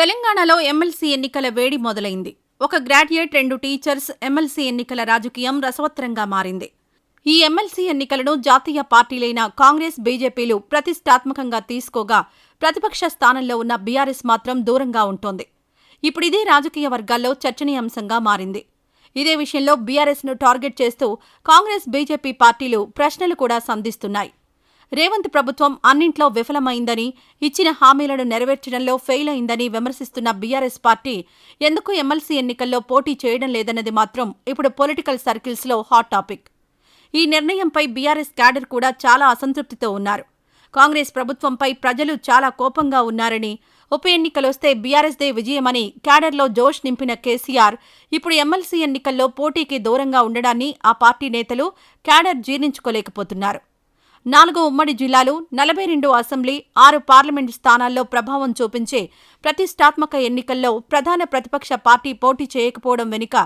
తెలంగాణలో ఎమ్మెల్సీ ఎన్నికల వేడి మొదలైంది. ఒక గ్రాడ్యుయేట్ రెండు టీచర్స్ ఎమ్మెల్సీ ఎన్నికల రాజకీయం రసవత్తరంగా మారింది. ఈ ఎమ్మెల్సీ ఎన్నికలను జాతీయ పార్టీలైన కాంగ్రెస్ బీజేపీలు ప్రతిష్టాత్మకంగా తీసుకోగా ప్రతిపక్ష స్థానంలో ఉన్న బీఆర్ఎస్ మాత్రం దూరంగా ఉంటోంది. ఇప్పుడిదే రాజకీయ వర్గాల్లో చర్చనీయాంశంగా మారింది. ఇదే విషయంలో బీఆర్ఎస్ను టార్గెట్ చేస్తూ కాంగ్రెస్ బీజేపీ పార్టీలు ప్రశ్నలు కూడా సంధిస్తున్నాయి. రేవంత్ ప్రభుత్వం అన్నింట్లో విఫలమైందని ఇచ్చిన హామీలను నెరవేర్చడంలో ఫెయిల్ అయిందని విమర్శిస్తున్న బీఆర్ఎస్ పార్టీ ఎందుకు ఎమ్మెల్సీ ఎన్నికల్లో పోటీ చేయడం లేదన్నది మాత్రం ఇప్పుడు పొలిటికల్ సర్కిల్స్లో హాట్ టాపిక్. ఈ నిర్ణయంపై బీఆర్ఎస్ క్యాడర్ కూడా చాలా అసంతృప్తితో ఉన్నారు. కాంగ్రెస్ ప్రభుత్వంపై ప్రజలు చాలా కోపంగా ఉన్నారని ఉప ఎన్నికలొస్తే బీఆర్ఎస్దే విజయమని క్యాడర్లో జోష్ నింపిన కేసీఆర్ ఇప్పుడు ఎమ్మెల్సీ ఎన్నికల్లో పోటీకి దూరంగా ఉండడాన్ని ఆ పార్టీ నేతలు క్యాడర్ జీర్ణించుకోలేకపోతున్నారు. నాలుగు ఉమ్మడి జిల్లాలు నలభై రెండు అసెంబ్లీ ఆరు పార్లమెంటు స్థానాల్లో ప్రభావం చూపించే ప్రతిష్టాత్మక ఎన్నికల్లో ప్రధాన ప్రతిపక్ష పార్టీ పోటీ చేయకపోవడం వెనుక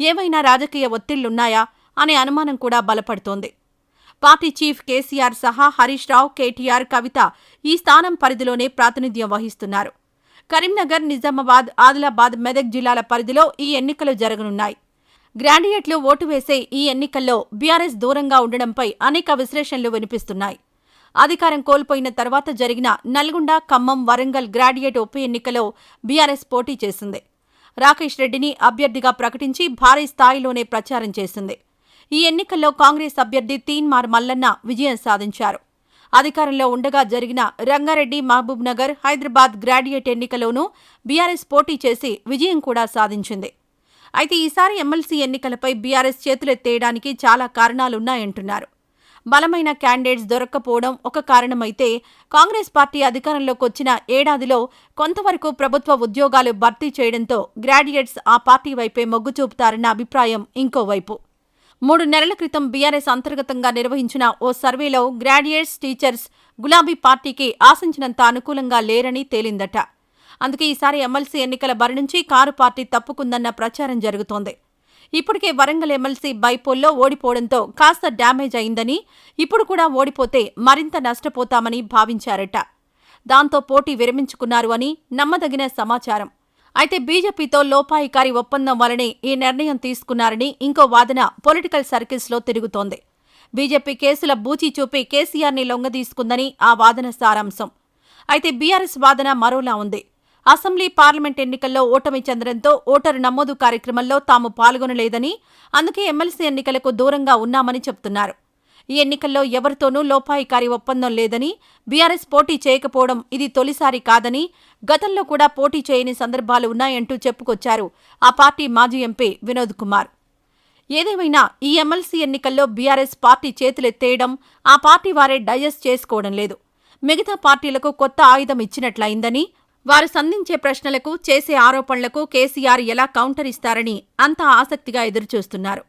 ఏవైనా రాజకీయ ఒత్తిళ్ళున్నాయా అనే అనుమానం కూడా బలపడుతోంది. పార్టీ చీఫ్ కేసీఆర్ సహా హరీష్ రావు కేటీఆర్ కవిత ఈ స్థానం పరిధిలోనే ప్రాతినిధ్యం వహిస్తున్నారు. కరీంనగర్ నిజామాబాద్ ఆదిలాబాద్ మెదక్ జిల్లాల పరిధిలో ఈ ఎన్నికలు జరగనున్నాయి. గ్రాడ్యుయేట్లు ఓటు వేసే ఈ ఎన్నికల్లో బీఆర్ఎస్ దూరంగా ఉండడంపై అనేక విశ్లేషణలు వినిపిస్తున్నాయి. అధికారం కోల్పోయిన తర్వాత జరిగిన నల్గొండ ఖమ్మం వరంగల్ గ్రాడ్యుయేట్ ఉప ఎన్నికలో బీఆర్ఎస్ పోటీ చేసింది. రాకేష్ రెడ్డిని అభ్యర్థిగా ప్రకటించి భారీ స్థాయిలోనే ప్రచారం చేసింది. ఈ ఎన్నికల్లో కాంగ్రెస్ అభ్యర్థి తీన్మార్ మల్లన్న విజయం సాధించారు. అధికారంలో ఉండగా జరిగిన రంగారెడ్డి మహబూబ్ నగర్ హైదరాబాద్ గ్రాడ్యుయేట్ ఎన్నికలోనూ బీఆర్ఎస్ పోటీ చేసి విజయం కూడా సాధించింది. అయితే ఈసారి ఎమ్మెల్సీ ఎన్నికలపై బీఆర్ఎస్ చేతులెత్తేయడానికి చాలా కారణాలున్నాయంటున్నారు. బలమైన క్యాండిడేట్స్ దొరక్కపోవడం ఒక కారణమైతే కాంగ్రెస్ పార్టీ అధికారంలోకి వచ్చిన ఏడాదిలో కొంతవరకు ప్రభుత్వ ఉద్యోగాలు భర్తీ చేయడంతో గ్రాడ్యుయేట్స్ ఆ పార్టీ వైపే మొగ్గు చూపుతారన్న అభిప్రాయం ఇంకోవైపు మూడు నెలల క్రితం బీఆర్ఎస్ అంతర్గతంగా నిర్వహించిన ఓ సర్వేలో గ్రాడ్యుయేట్స్ టీచర్స్ గులాబీ పార్టీకి ఆశించినంత అనుకూలంగా లేరని తేలిందట. అందుకే ఈసారి ఎమ్మెల్సీ ఎన్నికల బరి నుంచి కారు పార్టీ తప్పుకుందన్న ప్రచారం జరుగుతోంది. ఇప్పటికే వరంగల్ ఎమ్మెల్సీ బైపోల్లో ఓడిపోవడంతో కాస్త డ్యామేజ్ అయిందని ఇప్పుడు కూడా ఓడిపోతే మరింత నష్టపోతామని భావించారట. దాంతో పోటీ విరమించుకున్నారు అని నమ్మదగిన సమాచారం. అయితే బీజేపీతో లోపాయికారి ఒప్పందం వలనే ఈ నిర్ణయం తీసుకున్నారని ఇంకో వాదన పొలిటికల్ సర్కిల్స్లో తిరుగుతోంది. బీజేపీ కేసుల బూచి చూపి కేసీఆర్ని లొంగదీసుకుందని ఆ వాదన సారాంశం. అయితే బీఆర్ఎస్ వాదన మరోలా ఉంది. అసెంబ్లీ పార్లమెంట్ ఎన్నికల్లో ఓటమి చెందడంతో ఓటరు నమోదు కార్యక్రమంలో తాము పాల్గొనలేదని అందుకే ఎమ్మెల్సీ ఎన్నికలకు దూరంగా ఉన్నామని చెబుతున్నారు. ఈ ఎన్నికల్లో ఎవరితోనూ లోపాయికారి ఒప్పందం లేదని బీఆర్ఎస్ పోటీ చేయకపోవడం ఇది తొలిసారి కాదని గతంలో కూడా పోటీ చేయని సందర్భాలు ఉన్నాయంటూ చెప్పుకొచ్చారు ఆ పార్టీ మాజీ ఎంపీ వినోద్ కుమార్. ఏదేమైనా ఈ ఎమ్మెల్సీ ఎన్నికల్లో బీఆర్ఎస్ పార్టీ చేతులెత్తేయడం ఆ పార్టీ వారే డైజెస్ట్ చేసుకోవడం లేదు. మిగతా పార్టీలకు కొత్త ఆయుధం ఇచ్చినట్లయిందని వారు సంధించే ప్రశ్నలకు చేసే ఆరోపణలకు కేసీఆర్ ఎలా కౌంటర్ ఇస్తారని అంతా ఆసక్తిగా ఎదురుచూస్తున్నారు.